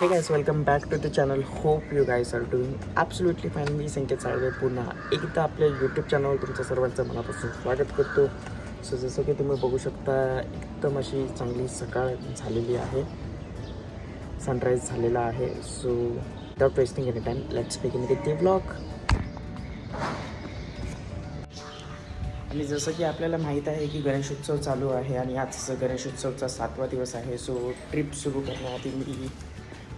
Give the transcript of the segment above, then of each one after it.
Hey guys welcome back to the channel hope you guys are doing absolutely fine मी संकेत साळवे पुन्हा एकदा आपल्या YouTube चॅनलवर तुमच्या सर्वांचं मनापासून स्वागत करतो. सो जसं की तुम्ही बघू शकता एकदम अशी चांगली सकाळ झालेली आहे. सनराईज झालेला आहे. So without wasting any time let's begin with the vlog आणि जसं की आपल्याला माहीत आहे की गणेशोत्सव चालू आहे आणि आज गणेशोत्सवचा सातवा दिवस आहे सो ट्रिप सुरू करण्याआधी मी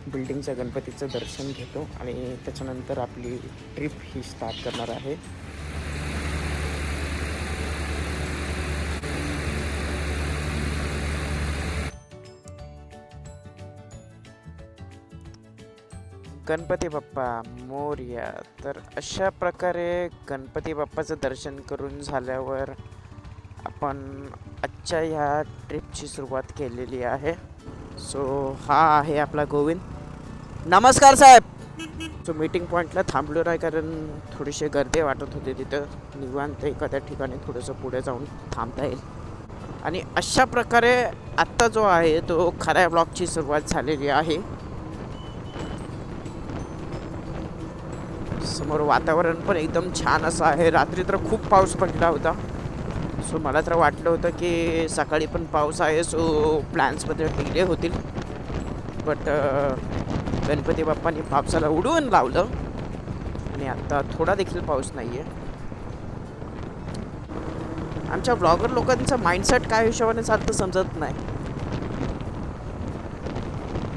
बिल्डिंगच्या गणपतीचं दर्शन घेतो आणि त्याच्यानंतर आपली ट्रिप ही स्टार्ट करणार आहे. गणपती बाप्पा मोर्या. तर अशा प्रकारे गणपती बाप्पाचं दर्शन करून झाल्यावर आपण आजच्या ह्या ट्रिपची सुरुवात केलेली आहे. सो हा आहे आपला गोविंद. नमस्कार साहेब. सो मीटिंग पॉईंटला थांबलो नाही कारण थोडीशी गर्दी वाटत होती तिथं. निवांत एखाद्या ठिकाणी थोडंसं पुढे जाऊन थांबता येईल. आणि अशा प्रकारे आत्ता जो आहे तो खऱ्या ब्लॉगची सुरुवात झालेली आहे. समोर वातावरण पण एकदम छान असं आहे. रात्री तर खूप पाऊस पडला होता. सो मला तर वाटलं होतं की सकाळी पण पाऊस आहे सो प्लॅन्समध्ये डिले होतील. बट गणपती बाप्पांनी पावसाला उडवून लावलं. आणि आत्ता थोडा देखील पाऊस नाही आहे आमच्या ब्लॉगर लोकांचं माइंडसेट काय हिशोबाने चालतं समजत नाही.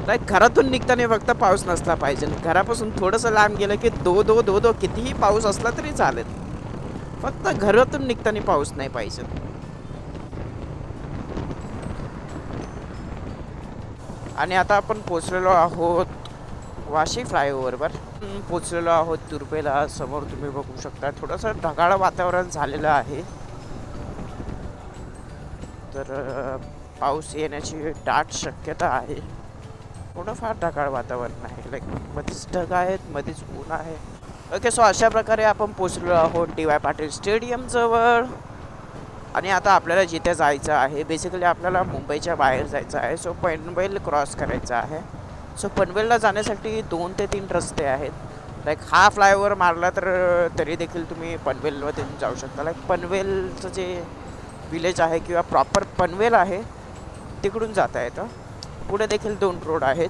लाईक घरातून निघताना फक्त पाऊस नसला पाहिजे. घरापासून थोडंसं लांब गेलं की दो दो दो दो कितीही पाऊस असला तरी चालेल. फक्त घरातून निघताना पाऊस नाही पाहिजे. आणि आता आपण पोचलेलो आहोत वाशी फ्लायओव्हरवर. पोचलेलो आहोत तुर्पेला समोर तुम्ही बघू शकता. थोडंसं ढगाळ वातावरण झालेलं आहे. तर पाऊस येण्याची दाट शक्यता आहे. थोडंफार ढगाळ वातावरण आहे. लाईक मध्येच ढग आहेत मध्येच ऊन आहे. ओके सो अशा प्रकारे आपण पोचलो आहोत डी वाय पाटील स्टेडियमजवळ आणि आता आपल्याला जिथे जायचं आहे बेसिकली आपल्याला मुंबईच्या बाहेर जायचं आहे. सो पनवेल क्रॉस करायचं आहे. सो पनवेलला जाण्यासाठी दोन ते तीन रस्ते आहेत. लाईक हा फ्लायओव्हर मारला तर तरी देखील तुम्ही पनवेलमध्ये जाऊ शकता. लाईक पनवेलचं जे विलेज आहे किंवा प्रॉपर पनवेल आहे तिकडून जाता येतं. पुढे देखील दोन रोड आहेत.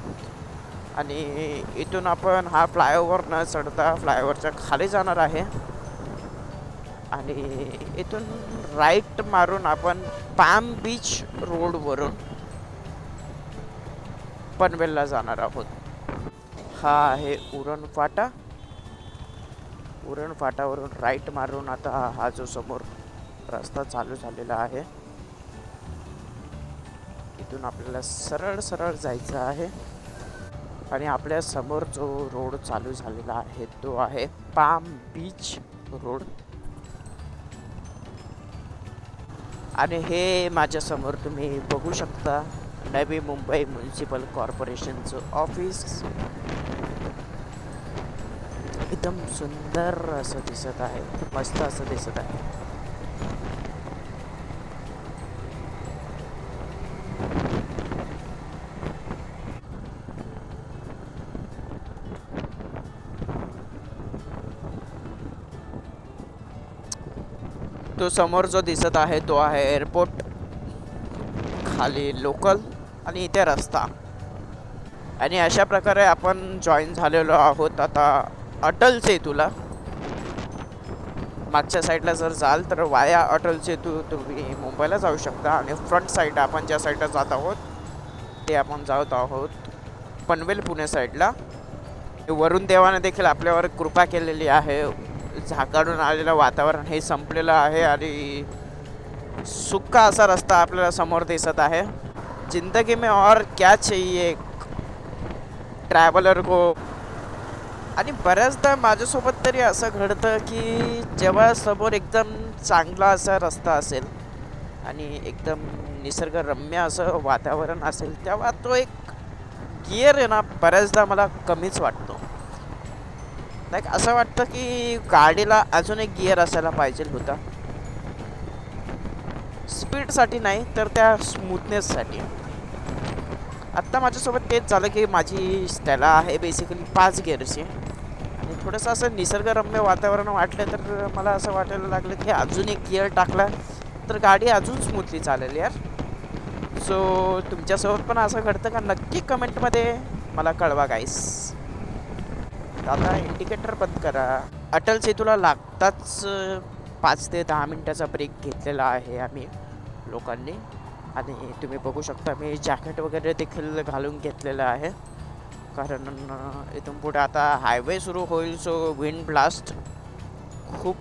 आणि इथून आपण हा फ्लायओव्हर न चढता फ्लायओव्हरच्या खाली जाणार आहे. आणि इथून राईट मारून आपण पॅम बीच रोडवरून पनवेलला जाणार आहोत. हा आहे उरण फाटा. उरण फाटावरून राईट मारून आता हा जो समोर रस्ता चालू झालेला आहे इथून आपल्याला सरळ सरळ जायचं आहे. आणि आपल्यासमोर जो रोड चालू झालेला आहे तो आहे पाम बीच रोड. आणि हे माझ्यासमोर तुम्ही बघू शकता. नवी मुंबई म्युन्सिपल कॉर्पोरेशनचं ऑफिस एकदम सुंदर असं दिसत आहे. मस्त असं दिसत आहे. तो समोर जो दिसत आहे तो आहे एअरपोर्ट खाली लोकल आणि इथे रस्ता. आणि अशा प्रकारे आपण जॉईन झालेलो आहोत. आता अटल सेतूला. मागच्या साईडला जर जाल तर वाया अटल सेतू तुम्ही मुंबईला जाऊ शकता आणि फ्रंट साईड आपण ज्या साईडला जात आहोत ते आपण जात आहोत पनवेल पुणे साईडला वरुण देवाने देखील आपल्यावर कृपा केलेली आहे. झाकाडून आलेलं वातावरण हे संपलेलं आहे आणि सुक्का असा रस्ता आपल्याला समोर दिसत आहे. जिंदगी में और क्या चाहिए? ट्रॅव्हलर को। आणि बऱ्याचदा माझ्यासोबत तरी असं घडतं की जेव्हा समोर एकदम चांगला असा रस्ता असेल आणि एकदम निसर्गरम्य असं वातावरण असेल तेव्हा तो एक गिअर आहे ना बऱ्याचदा मला कमीच वाटतो. लाईक असं वाटतं की गाडीला अजून एक गिअर असायला पाहिजे होता. स्पीडसाठी नाही तर त्या स्मूथनेससाठी. आत्ता माझ्यासोबत तेच झालं की माझी त्याला आहे बेसिकली पाच गिअरची. आणि थोडंसं असं निसर्गरम्य वातावरण वाटलं तर मला असं वाटायला लागलं की अजून एक गिअर टाकला तर गाडी अजून स्मूथली चालेल यार. सो तुमच्यासोबत पण असं घडतं का? नक्की कमेंटमध्ये मला कळवा गाईस आता इंडिकेटर बंद करा. अटल सेतूला लागताच पाच ते दहा मिनटाचा ब्रेक घेतलेला आहे आम्ही. लोकांनी. आणि तुम्ही बघू शकता मी जॅकेट वगैरे देखील घालून घेतलेलं आहे. कारण इथून पुढे आता हायवे सुरू होईल सो विंड ब्लास्ट खूप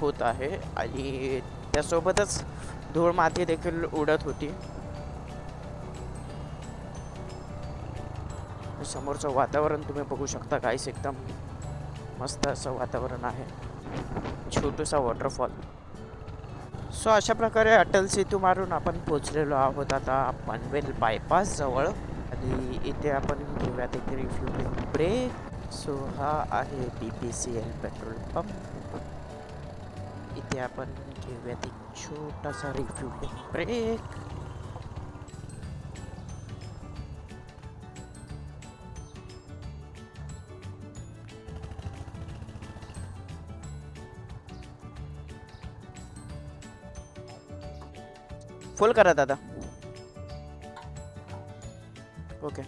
होत आहे. आणि त्यासोबतच धूळ माती देखील उडत होती. समोरचं वातावरण तुम्ही बघू शकता काहीच एकदम मस्त असं वातावरण आहे. छोटूसा वॉटरफॉल सो अशा प्रकारे अटल सेतू मारून आपण पोचलेलो आहोत. आता पनवेल बायपास जवळ आणि इथे आपण घेऊयात एक रिफ्युलिंग ब्रेक सो हा आहे B P C L petrol pump इथे आपण घेऊयात एक छोटासा रिफ्युलिंग ब्रेक फुल करा दादा. Okay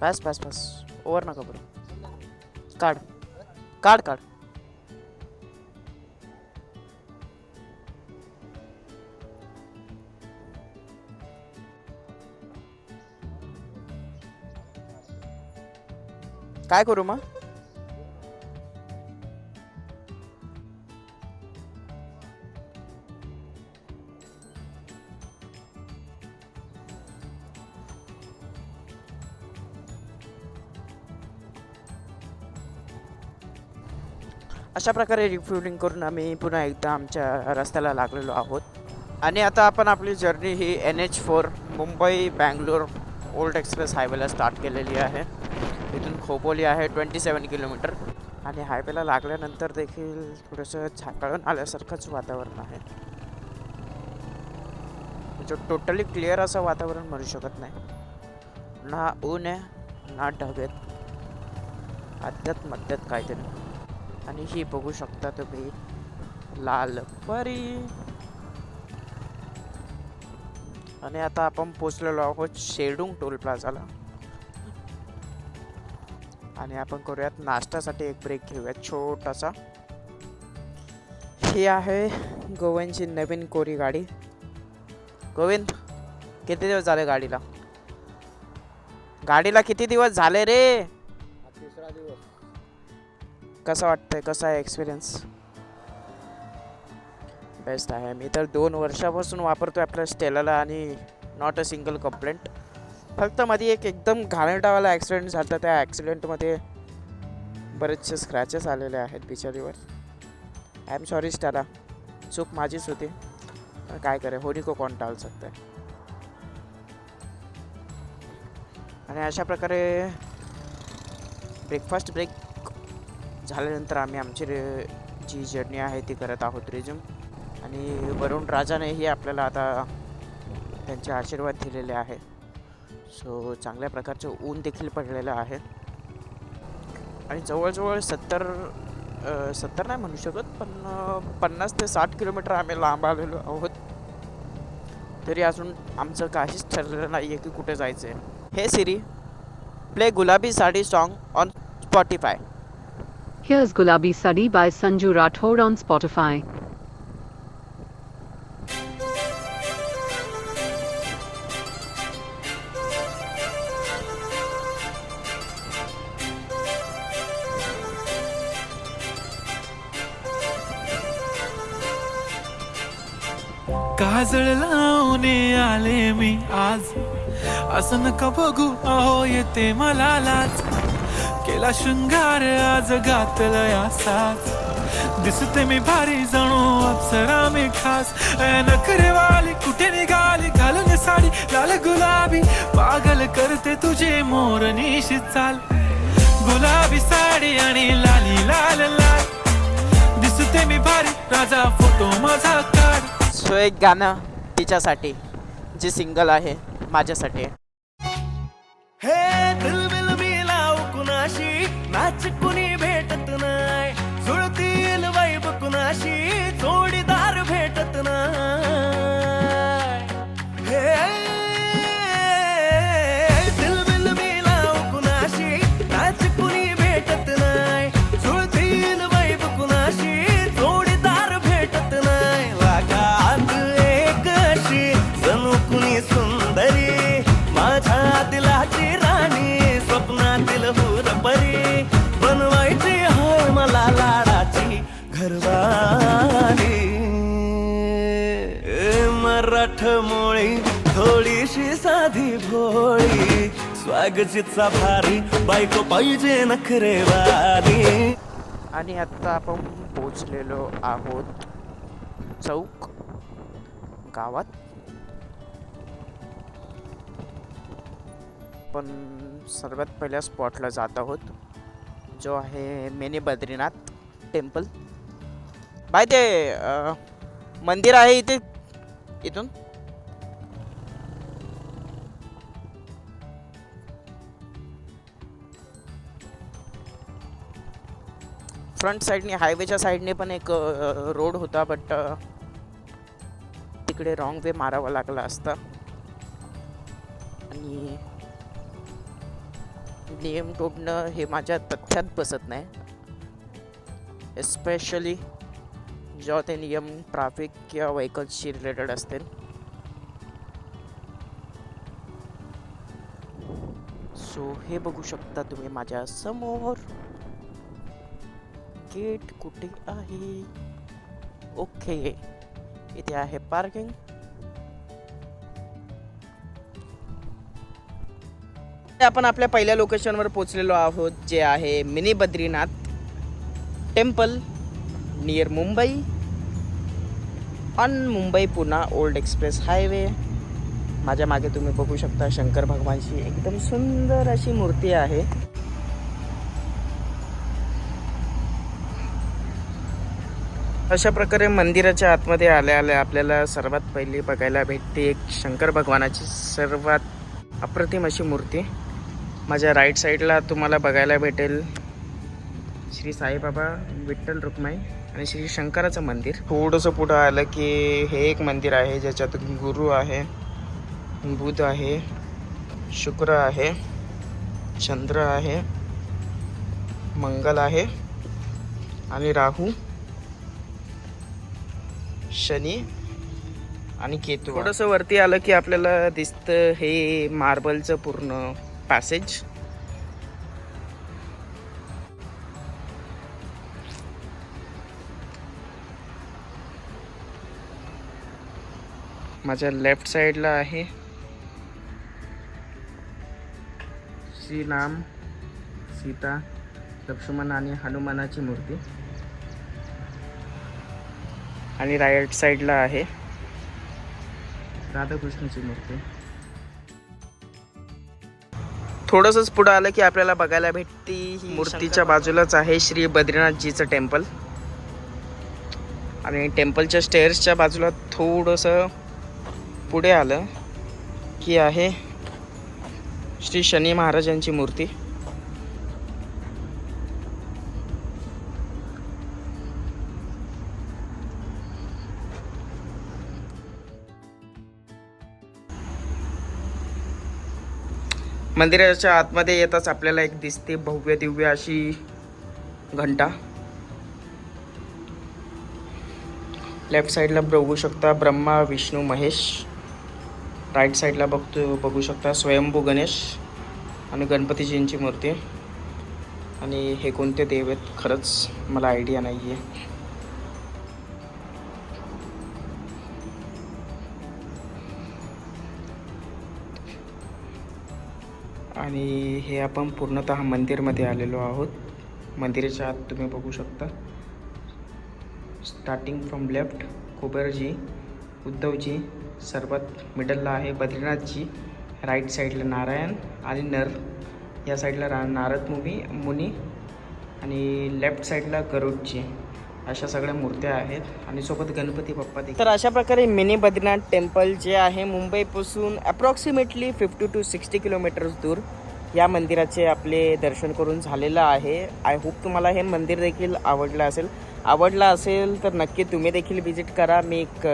pass pass pass over नका बरं काढ काढ काढ काय करू मग? अशा प्रकारे रिफ्युलिंग करून आम्ही पुन्हा एकदा आमच्या रस्त्याला लागलेलो आहोत. आणि आता आपण आपली जर्नी ही N H four Mumbai Bangalore old express हायवेला start केलेली आहे. इथून खोपोली आहे ट्वेंटी सेवन किलोमीटर आणि हायवेला लागल्यानंतर देखील थोडंसं झाकळून आल्यासारखंच वातावरण आहे. म्हणजे टोटली क्लिअर असं वातावरण म्हणू शकत नाही. ना ऊन आहे ना ढग आहेत. अद्यात मध्यात काहीतरी. आणि ही बघू शकता तुम्ही लाल परी. आणि आता आपण पोचलेलो आहोत शेडुंग टोल प्लाझाला. आणि आपण करूयात नाश्त्यासाठी एक ब्रेक घेऊयात छोटासा. ही आहे गोविंदची नवीन कोरी गाडी. गोविंद किती दिवस झाले गाडीला? गाडीला किती दिवस झाले रे? तिसरा दिवस. कसं वाटतंय? कसा आहे एक्सपिरियन्स बेस्ट आहे. मी तर दोन वर्षापासून वापरतो आपल्या स्टेलाला आणि नॉट अ सिंगल कंप्लेंट फक्त मध्ये एक एकदम घाणेटावाला ॲक्सिडेंट झाला. त्या ॲक्सिडेंटमध्ये बरेचसे स्क्रॅचेस आलेले आहेत बिचारीवर. आय एम सॉरी स्टेला चूक माझीच होती. काय करे? होनी को कोण टाळू सकता आणि अशा प्रकारे ब्रेकफास्ट ब्रेक झाल्यानंतर आम्ही आमची रे जी जर्नी आहे ती करत आहोत रिझ्यूम आणि वरुण राजानेही आपल्याला आता त्यांचे आशीर्वाद दिलेले आहे. सो चांगल्या प्रकारचं ऊन देखील पडलेलं आहे. आणि जवळजवळ सत्तर सत्तर नाही म्हणू शकत पण पन्नास ते साठ किलोमीटर आम्ही लांब आलेलो आहोत. तरी अजून आमचं काहीच ठरलेलं नाही आहे की कुठे जायचं आहे hey Siri play Gulabi Sadi song on Spotify Here's Gulabi Sadi by Sanju Rathod on Spotify. काजळ लावणे आले मी आज असं नका बघू अहो येते मला लाज केला शृंगार आज घातलं या साज दिसते मी भारी जणू अप्सरा मी खास. ए, नखरे वाली कुठे निघाली? घालून साडी लाल गुलाबी. पागल करते तुझे मोर निशित चाल. गुलाबी साडी आणि लाली लाल लाल. दिसते मी भारी राजा फोटो माझा काढ. सो एक गाणं तिच्यासाठी जे सिंगल आहे माझ्यासाठी. आहे காற்றுக்குனி ए, मोळी थोडीशी साधी भोळी. स्वागतीचा भारी बायको पाहिजे नखरेवाली आणि आत्ता आपण पोचलेलो आहोत चौक गावात. पण सर्वात पहिल्या स्पॉटला जात आहोत जो आहे मेनी बद्रीनाथ टेम्पल. बाय ते मंदिर आहे इथे. इथून? फ्रंट साईडने हायवेच्या साईडने पण एक रोड होता बट तिकडे रॉंग वे मारावा लागला असता. आणि नियम तोडणं हे माझ्या तथ्यात बसत नाही. एस्पेशली जेव्हा ते नियम ट्रॅफिक किंवा व्हेकल्सशी रिलेटेड असतील. सो हे बघू शकता तुम्ही माझ्यासमोर. गेट कुठे आहे? ओके इथे आहे पार्किंग आपण आपल्या पहिल्या लोकेशनवर पोचलेलो आहोत जे आहे mini Badrinath temple near Mumbai on Mumbai Poona old express highway माझ्या मागे तुम्ही बघू शकता शंकर भगवानची एकदम सुंदर अशी मूर्ती आहे. अशा प्रकारे मंदिराच्या आतमध्ये आल्या आल्या आपल्याला सर्वात पहिली बघायला भेटते एक शंकर भगवानाची सर्वात अप्रतिम अशी मूर्ती. माझ्या राईट साईडला तुम्हाला बघायला भेटेल श्री साईबाबा विठ्ठल रुक्माई. आणि श्री शंकराचं मंदिर. थोडंसं पुढं आलं की हे एक मंदिर आहे ज्याच्यात गुरु आहे बुध आहे शुक्र आहे चंद्र आहे मंगल आहे आणि राहू शनी आणि केतू. थोडंसं वरती आलं की आपल्याला दिसतं हे मार्बलचं पूर्ण पॅसेज माझ्या लेफ्ट साईडला आहे. श्रीराम सीता लक्ष्मण आणि हनुमानाची मूर्ती. आणि राईट साईडला आहे राधाकृष्णाची मूर्ती. थोडंसंच पुढं आलं की आपल्याला बघायला भेटती ही मूर्तीच्या बाजूलाच आहे श्री बद्रीनाथजीचं टेम्पल. आणि टेम्पलच्या स्टेअर्सच्या बाजूला थोडंसं पुढे आलं की आहे श्री शनी महाराजांची मूर्ती. मंदिराच्या आतमध्ये येताच आपल्याला एक दिसते भव्य दिव्य अशी घंटा. लेफ्ट साईडला बघू शकता ब्रह्मा विष्णू महेश. राईट साईडला बघतो बघू शकता. स्वयंभू गणेश आणि गणपतीजींची मूर्ती. आणि हे कोणते देव आहेत? खरंच मला आयडिया नाही आहे आणि हे आपण पूर्णतः मंदिरमध्ये आलेलो आहोत. मंदिराच्या आत तुम्ही बघू शकता. Starting from left Kuberji Uddhavji सर्वात मिडलला आहे. बद्रीनाथजी राईट साईडला नारायण आणि नर. या साईडला रा नारद मुनी मुनी आणि लेफ्ट साईडला गरुडची अशा सगळ्या मूर्त्या आहेत आणि सोबत गणपती बाप्पा तर अशा प्रकारे मिनी बद्रीनाथ टेम्पल जे आहे मुंबईपासून approximately fifty to sixty kilometres दूर या मंदिराचे आपले दर्शन करून झालेलं आहे. आय होप तुम्हाला हे मंदिर देखील आवडलं असेल. आवडलं असेल तर नक्की तुम्ही देखील विजिट करा. मी एक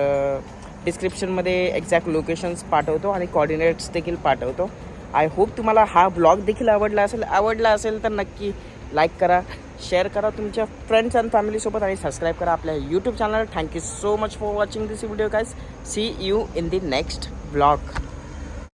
डिस्क्रिप्शनमध्ये एक्झॅक्ट लोकेशन्स पाठवतो आणि कॉर्डिनेट्स देखील पाठवतो. आय होप तुम्हाला हा ब्लॉग देखील आवडला असेल आवडला असेल तर नक्की लाईक करा शेअर करा तुमच्या फ्रेंड्स अँड फॅमिलीसोबत आणि सबस्क्राईब करा आपल्या YouTube channel thank you so much for watching this video guys see you in the next vlog